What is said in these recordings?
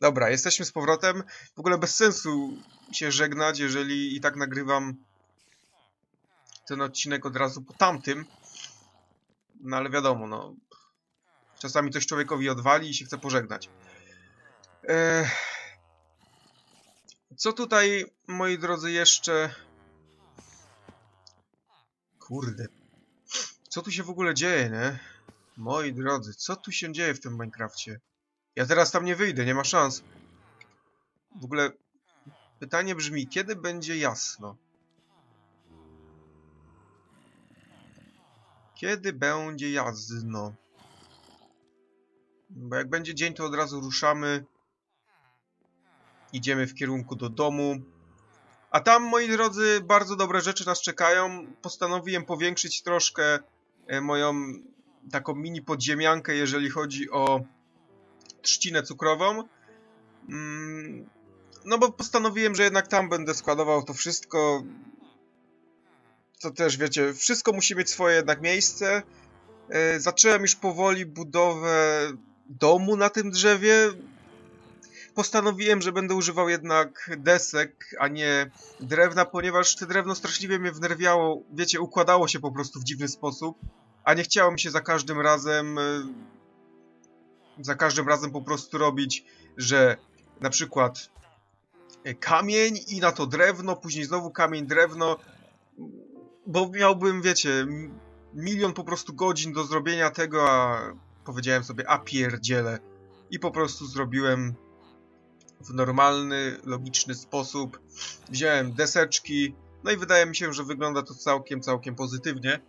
Dobra, jesteśmy z powrotem. W ogóle bez sensu się żegnać, jeżeli i tak nagrywam ten odcinek od razu po tamtym. No ale wiadomo, no. Czasami coś człowiekowi odwali i się chce pożegnać. Ech. Co tutaj, moi drodzy, jeszcze... Kurde. Co tu się w ogóle dzieje, nie? Moi drodzy, co tu się dzieje w tym Minecrafcie? Ja teraz tam nie wyjdę, nie ma szans. W ogóle pytanie brzmi, kiedy będzie jasno? Kiedy będzie jasno? Bo jak będzie dzień, to od razu ruszamy. Idziemy w kierunku do domu. A tam, moi drodzy, bardzo dobre rzeczy nas czekają. Postanowiłem powiększyć troszkę e, moją taką mini podziemiankę, jeżeli chodzi o trzcinę cukrową. Mm, No bo postanowiłem, że jednak tam będę składował to wszystko. To też wiecie, wszystko musi mieć swoje jednak miejsce. E, Zacząłem już powoli budowę domu na tym drzewie. Postanowiłem, że będę używał jednak desek, a nie drewna, ponieważ te drewno straszliwie mnie wnerwiało. Wiecie, układało się po prostu w dziwny sposób, a nie chciało mi się za każdym razem. Za każdym razem po prostu robić, że na przykład e, kamień i na to drewno, później znowu kamień, drewno, bo miałbym, wiecie, milion po prostu godzin do zrobienia tego, a powiedziałem sobie, a pierdziele. I po prostu zrobiłem w normalny, logiczny sposób. Wziąłem deseczki, no i wydaje mi się, że wygląda to całkiem, całkiem pozytywnie.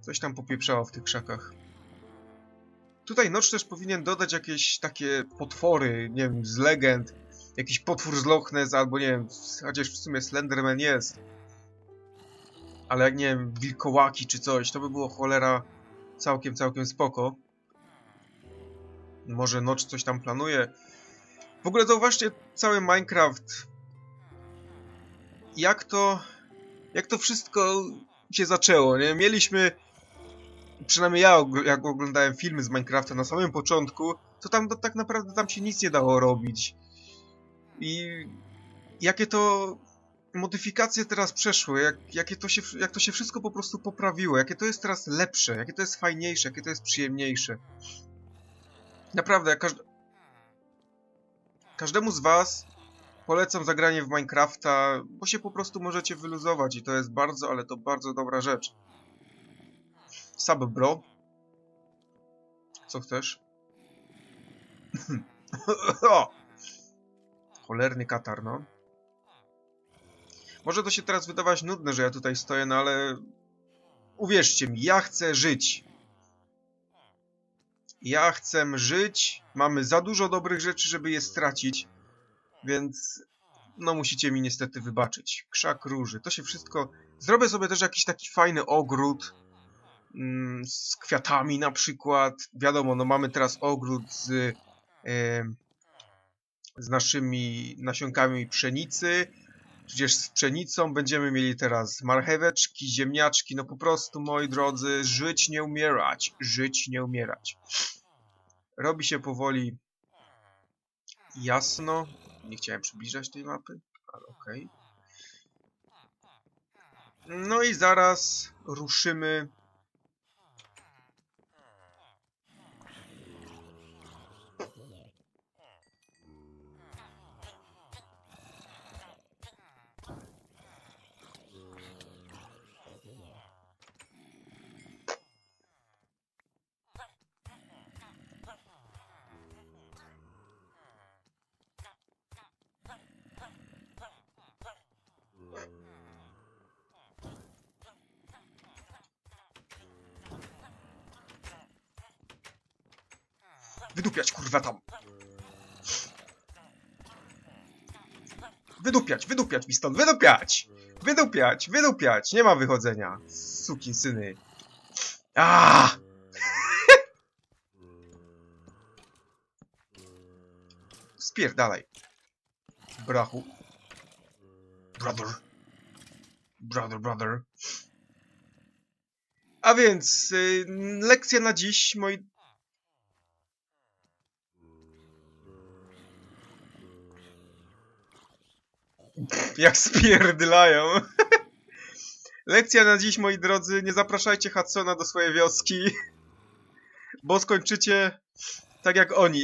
Coś tam popieprzało w tych krzakach. Tutaj Notch też powinien dodać jakieś takie potwory, nie wiem, z legend. Jakiś potwór z Loch Ness, albo nie wiem, chociaż w sumie Slenderman jest. Ale jak nie wiem, wilkołaki czy coś, to by było cholera całkiem, całkiem spoko. Może Notch coś tam planuje. W ogóle zauważcie cały Minecraft. Jak to... Jak to wszystko się zaczęło, nie? Mieliśmy... Przynajmniej ja, jak oglądałem filmy z Minecrafta na samym początku, to tam to, tak naprawdę tam się nic nie dało robić. I jakie to modyfikacje teraz przeszły, jak, jakie to się, jak to się wszystko po prostu poprawiło, jakie to jest teraz lepsze, jakie to jest fajniejsze, jakie to jest przyjemniejsze. Naprawdę, jak każd... każdemu z was polecam zagranie w Minecrafta, bo się po prostu możecie wyluzować i to jest bardzo, ale to bardzo dobra rzecz. Sub bro. Co chcesz? Cholerny katar, no. Może to się teraz wydawać nudne, że ja tutaj stoję, no ale... Uwierzcie mi, ja chcę żyć. Ja chcę żyć. Mamy za dużo dobrych rzeczy, żeby je stracić. Więc... No musicie mi niestety wybaczyć. Krzak róży. To się wszystko... Zrobię sobie też jakiś taki fajny ogród. Mm, Z kwiatami na przykład. Wiadomo, no mamy teraz ogród z... z naszymi nasionkami pszenicy. Przecież z pszenicą będziemy mieli teraz marcheweczki, ziemniaczki, no po prostu, moi drodzy, żyć nie umierać, żyć nie umierać. Robi się powoli jasno. Nie chciałem przybliżać tej mapy, ale okej. No i zaraz ruszymy. Wydupiać, kurwa, tam. Wydupiać, wydupiać mi stąd, wydupiać! Wydupiać, wydupiać! Nie ma wychodzenia. Suki syny. A! Spierdalaj. Brachu. Brother. Brother, brother. A więc, y, lekcja na dziś, moi Jak spierdylają. Lekcja na dziś, moi drodzy. Nie zapraszajcie Hudsona do swojej wioski, bo skończycie tak jak oni.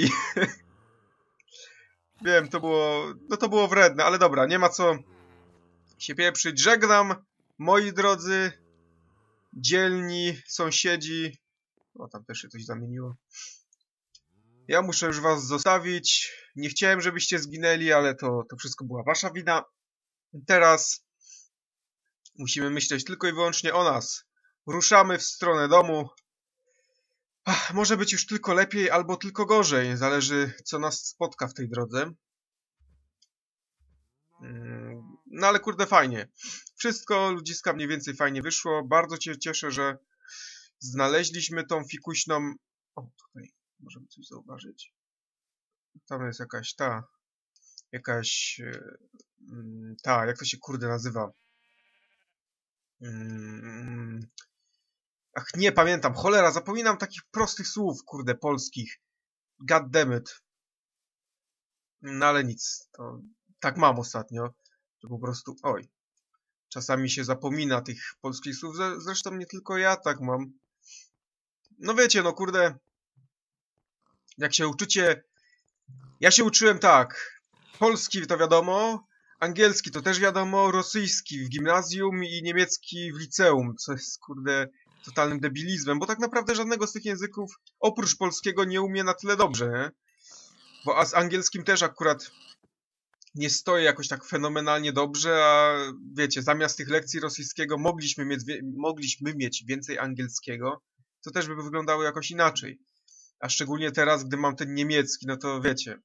Wiem, to było, no to było wredne, ale dobra, nie ma co się pieprzyć. Żegnam, moi drodzy, dzielni sąsiedzi. O, tam też się coś zamieniło. Ja muszę już was zostawić. Nie chciałem, żebyście zginęli, ale to, to wszystko była wasza wina. Teraz musimy myśleć tylko i wyłącznie o nas. Ruszamy w stronę domu. Ach, może być już tylko lepiej albo tylko gorzej. Zależy, co nas spotka w tej drodze. Mm, No ale kurde, fajnie. Wszystko ludziska mniej więcej fajnie wyszło. Bardzo się cieszę, że znaleźliśmy tą fikuśną... O, tutaj możemy coś zauważyć. Tam jest jakaś ta... Jakaś... e, mm, Ta, jak to się kurde nazywa? Mm, Ach, nie pamiętam. Cholera, zapominam takich prostych słów, kurde, polskich. God. No ale nic. To tak mam ostatnio, że po prostu... Oj. Czasami się zapomina tych polskich słów. Zre- Zresztą nie tylko ja tak mam. No wiecie, no kurde. Jak się uczycie... Ja się uczyłem tak. Polski to wiadomo, angielski to też wiadomo, rosyjski w gimnazjum i niemiecki w liceum, co jest kurde totalnym debilizmem, bo tak naprawdę żadnego z tych języków oprócz polskiego nie umie na tyle dobrze, nie? Bo a z angielskim też akurat nie stoję jakoś tak fenomenalnie dobrze, a wiecie, zamiast tych lekcji rosyjskiego mogliśmy mieć, mogliśmy mieć więcej angielskiego, to też by wyglądało jakoś inaczej. A szczególnie teraz, gdy mam ten niemiecki, no to wiecie.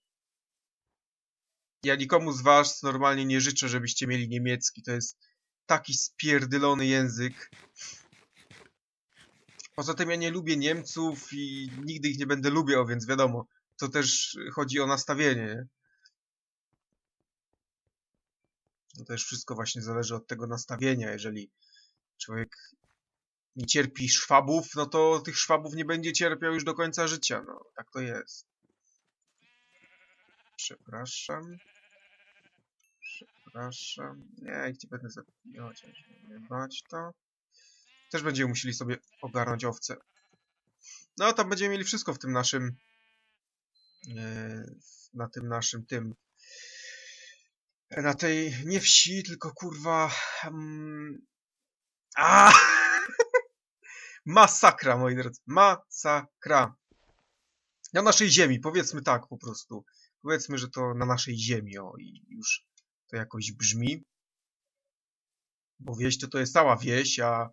Ja nikomu z was normalnie nie życzę, żebyście mieli niemiecki. To jest taki spierdylony język. Poza tym ja nie lubię Niemców i nigdy ich nie będę lubiał, więc wiadomo, to też chodzi o nastawienie. Nie? To też wszystko właśnie zależy od tego nastawienia. Jeżeli człowiek nie cierpi szwabów, no to tych szwabów nie będzie cierpiał już do końca życia. No, tak to jest. Przepraszam. Przepraszam. Nie, ich nie będę zabijać. Nie bać to. Też będziemy musieli sobie ogarnąć owce. No, tam będziemy mieli wszystko w tym naszym... e, Na tym naszym tym... Na tej... Nie wsi, tylko kurwa... mm, A! Masakra, moi drodzy. Masakra. Na naszej ziemi, powiedzmy tak po prostu. Powiedzmy, że to na naszej ziemi, o, i już to jakoś brzmi. Bo wieś to to jest cała wieś, a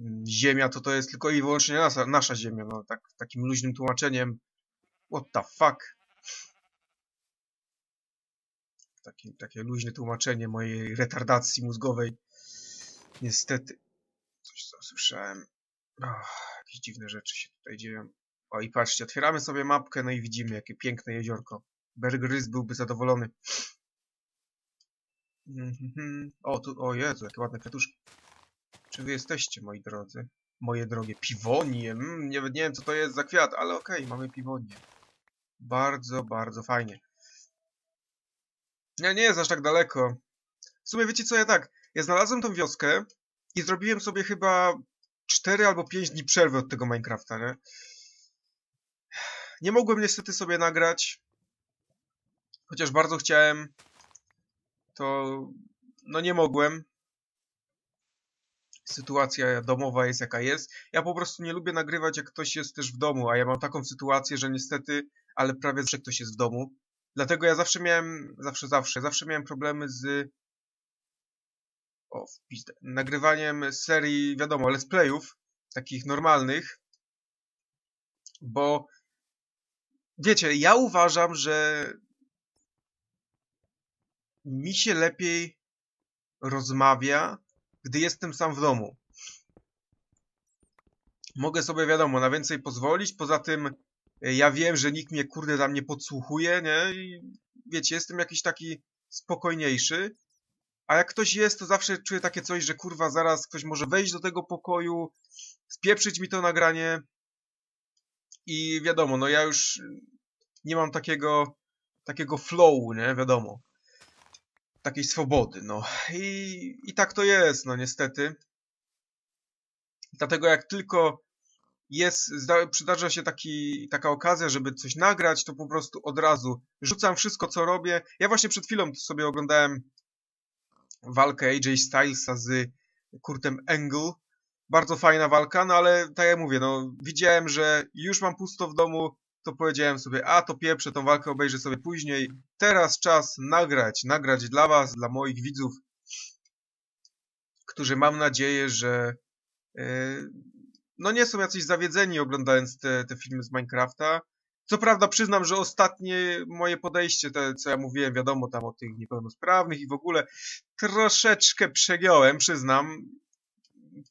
mm, ziemia to to jest tylko i wyłącznie nasza, nasza ziemia, no tak, takim luźnym tłumaczeniem. What the fuck? Takie, takie luźne tłumaczenie mojej retardacji mózgowej. Niestety. Coś co słyszałem. Jakieś dziwne rzeczy się tutaj dzieją. O i patrzcie, otwieramy sobie mapkę, no i widzimy jakie piękne jeziorko. Bear Grylls byłby zadowolony. Mhm. O, tu, o Jezu, jakie ładne kwiatuszki. Czy wy jesteście, moi drodzy? Moje drogie piwonie. Mm, nie, nie wiem, co to jest za kwiat, ale okej, mamy piwonie. Bardzo, bardzo fajnie. Nie, nie jest aż tak daleko. W sumie wiecie co, ja tak, ja znalazłem tą wioskę i zrobiłem sobie chyba 4 albo 5 dni przerwy od tego Minecrafta, nie? Nie mogłem niestety sobie nagrać, chociaż bardzo chciałem, to no nie mogłem. Sytuacja domowa jest jaka jest. Ja po prostu nie lubię nagrywać, jak ktoś jest też w domu, a ja mam taką sytuację, że niestety, ale prawie zawsze ktoś jest w domu. Dlatego ja zawsze miałem, zawsze, zawsze, zawsze miałem problemy z o, w pizdę, nagrywaniem serii, wiadomo, let's playów, takich normalnych, bo wiecie, ja uważam, że mi się lepiej rozmawia, gdy jestem sam w domu. Mogę sobie, wiadomo, na więcej pozwolić, poza tym e, ja wiem, że nikt mnie, kurde, tam nie podsłuchuje, nie? I wiecie, jestem jakiś taki spokojniejszy, a jak ktoś jest, to zawsze czuję takie coś, że kurwa, zaraz ktoś może wejść do tego pokoju, spieprzyć mi to nagranie i wiadomo, no ja już nie mam takiego takiego flowu, nie? Wiadomo. takiej swobody, no. I, I tak to jest, no niestety. Dlatego jak tylko jest, przydarza się taki, taka okazja, żeby coś nagrać, to po prostu od razu rzucam wszystko, co robię. Ja właśnie przed chwilą sobie oglądałem walkę AJ Stylesa z Kurtem Angle. Bardzo fajna walka, no ale tak jak mówię, no widziałem, że już mam pusto w domu, to powiedziałem sobie, a to pieprzę, tą walkę obejrzę sobie później. Teraz czas nagrać, nagrać dla was, dla moich widzów, którzy mam nadzieję, że yy, no nie są jacyś zawiedzeni oglądając te, te filmy z Minecrafta. Co prawda przyznam, że ostatnie moje podejście, te, co ja mówiłem, wiadomo, tam o tych niepełnosprawnych i w ogóle troszeczkę przegiąłem, przyznam.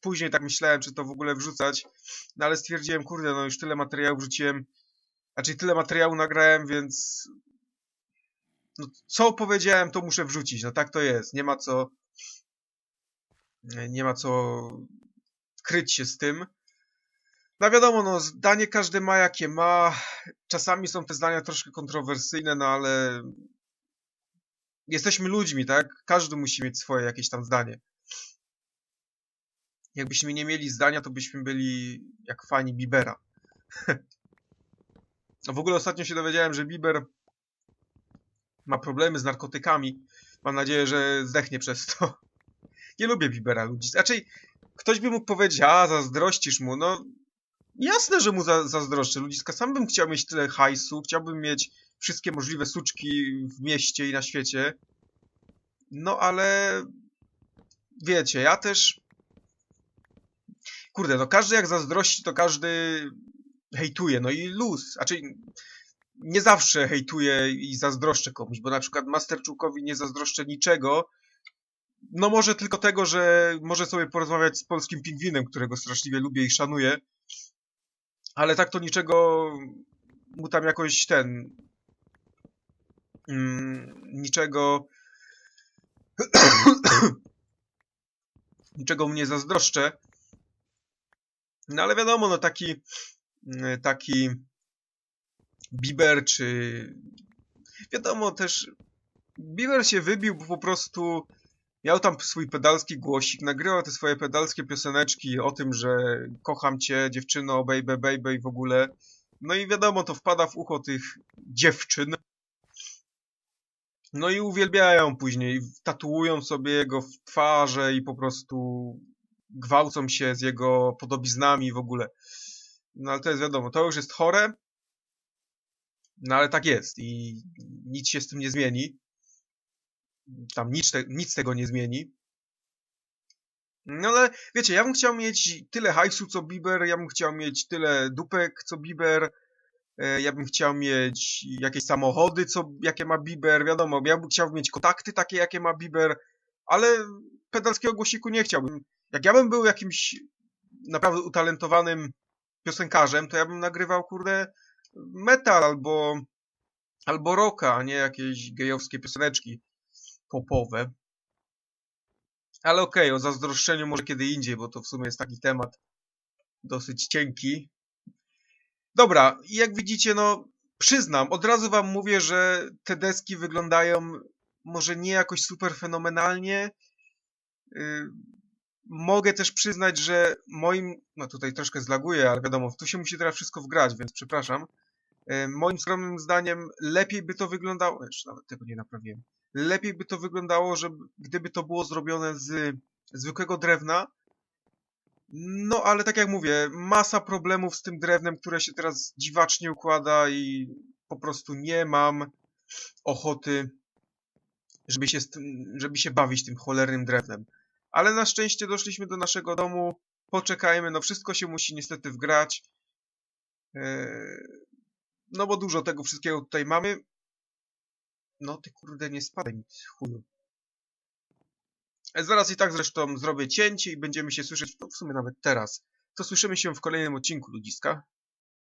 Później tak myślałem, czy to w ogóle wrzucać, no ale stwierdziłem, kurde, no już tyle materiału wrzuciłem, znaczy tyle materiału nagrałem, więc no, co powiedziałem, to muszę wrzucić, no tak to jest, nie ma co nie ma co kryć się z tym. No wiadomo, no zdanie każdy ma jakie ma. Czasami są te zdania troszkę kontrowersyjne, no ale jesteśmy ludźmi, tak? Każdy musi mieć swoje jakieś tam zdanie. Jakbyśmy nie mieli zdania, to byśmy byli jak fani Bibera. no w ogóle ostatnio się dowiedziałem, że Biber ma problemy z narkotykami. Mam nadzieję, że zdechnie przez to. Nie lubię Bibera ludzi. Raczej ktoś by mógł powiedzieć, a zazdrościsz mu. No Jasne, że mu za, zazdroszczę ludziska. Sam bym chciał mieć tyle hajsu, chciałbym mieć wszystkie możliwe suczki w mieście i na świecie. No ale wiecie, ja też kurde, no każdy jak zazdrości, to każdy hejtuje, no i luz. Znaczy nie zawsze hejtuje i zazdroszczę komuś, bo na przykład Masterczukowi nie zazdroszczę niczego, no może tylko tego, że może sobie porozmawiać z polskim pingwinem, którego straszliwie lubię i szanuję ale tak to niczego mu tam jakoś ten... Mm, niczego... niczego mnie zazdroszczę. No ale wiadomo, no taki... Mm, taki... Bieber, czy... Wiadomo też... Bieber się wybił, bo po prostu miał tam swój pedalski głosik, nagrywał te swoje pedalskie pioseneczki o tym, że kocham cię, dziewczyno, baby, baby i w ogóle. No i wiadomo, to wpada w ucho tych dziewczyn. No i uwielbiają później, tatuują sobie jego w twarze i po prostu gwałcą się z jego podobiznami w ogóle. No ale to jest wiadomo, to już jest chore. No ale tak jest i nic się z tym nie zmieni tam nic, te, nic tego nie zmieni. No ale wiecie, ja bym chciał mieć tyle hajsu co Bieber, ja bym chciał mieć tyle dupek co Bieber, e, ja bym chciał mieć jakieś samochody, co, jakie ma Bieber, wiadomo, ja bym chciał mieć kontakty takie, jakie ma Bieber, ale pedalskiego głosiku nie chciałbym. Jak ja bym był jakimś naprawdę utalentowanym piosenkarzem, to ja bym nagrywał, kurde, metal albo, albo rocka, a nie jakieś gejowskie pioseneczki popowe. Ale okej, okay, o zazdroszczeniu może kiedy indziej, bo to w sumie jest taki temat dosyć cienki. Dobra, i jak widzicie, no przyznam, od razu wam mówię, że te deski wyglądają może nie jakoś super fenomenalnie. Mogę też przyznać, że moim, no tutaj troszkę zlaguję, ale wiadomo, tu się musi teraz wszystko wgrać, więc przepraszam. Yy, moim skromnym zdaniem lepiej by to wyglądało, jeszcze nawet tego nie naprawiłem lepiej by to wyglądało, żeby, gdyby to było zrobione z zwykłego drewna. No, ale tak jak mówię, masa problemów z tym drewnem, które się teraz dziwacznie układa i po prostu nie mam ochoty, żeby się, żeby się bawić tym cholernym drewnem. Ale na szczęście doszliśmy do naszego domu, poczekajmy, no wszystko się musi niestety wgrać. Eee, no bo dużo tego wszystkiego tutaj mamy. No ty kurde nie spadaj mi chuju. E, zaraz i tak zresztą zrobię cięcie i będziemy się słyszeć, no w sumie nawet teraz. To słyszymy się w kolejnym odcinku ludziska.